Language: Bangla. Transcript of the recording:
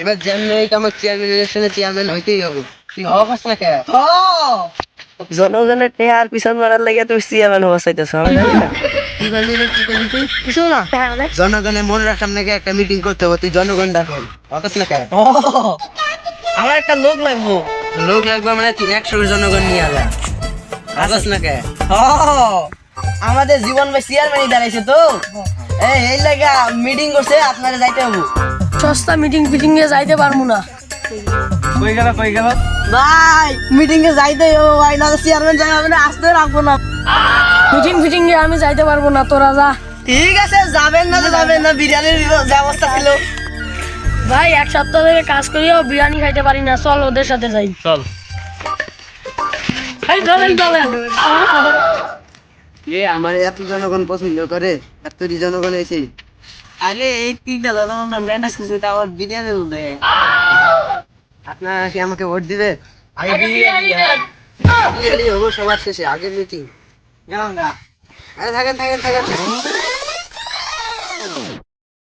এবার এই আমার চেয়ারম্যান ইলেকশনে চেয়ারম্যান হইতেই হবে। তুই হওয়া পাস না কে জনগণের টেহার পিছন মারার লাগে তুমি চেয়ারম্যান হওয়া চাইতেছো তুই? জনগণের মনে রাখার নাকি একটা মিটিং করতে হবে তুই জনগণ হকাস না কে আমার একটা লোক লাগবো। লোক লাগবে মানে তুই একশো জনগণ নিয়ে আলা। হকাস না কে আমাদের জীবন ভাই চেয়ারম্যানই দাঁড়াইছে তো। এই এই লাগা মিটিং করছে আপনারা যাইতে হব। সস্তা মিটিং ফিটিং এ যাইতে পারব না। কই গেল কই গেল? ভাই মিটিং এ যাইতে হব ভাই না চেয়ারম্যান যাই হবে না আসতে রাখব না। মিটিং ফিটিং এ আমি যাইতে পারব না তোরা যা। ঠিক আছে যাবেন না যাবেন না বিরিয়ানির ব্যবস্থা ছিল। ভাই এক সপ্তাহ ধরে কাজ করিও বিরিয়ানি খাইতে পারি না। চল ওদের সাথে যাই। চল। আমার এত জনগণ পছন্দ করে এত জনগণ এসে আরে এই তিনটা দাদা আমরা ম্যানেজ করছি তা আবার বিরিয়ানি দেবে আপনারা কি আমাকে ভোট দিবে আগে বিরিয়ানি হব সবার শেষে আগের মিটিং। গেলাম না। আরে থাকেন থাকেন থাকেন।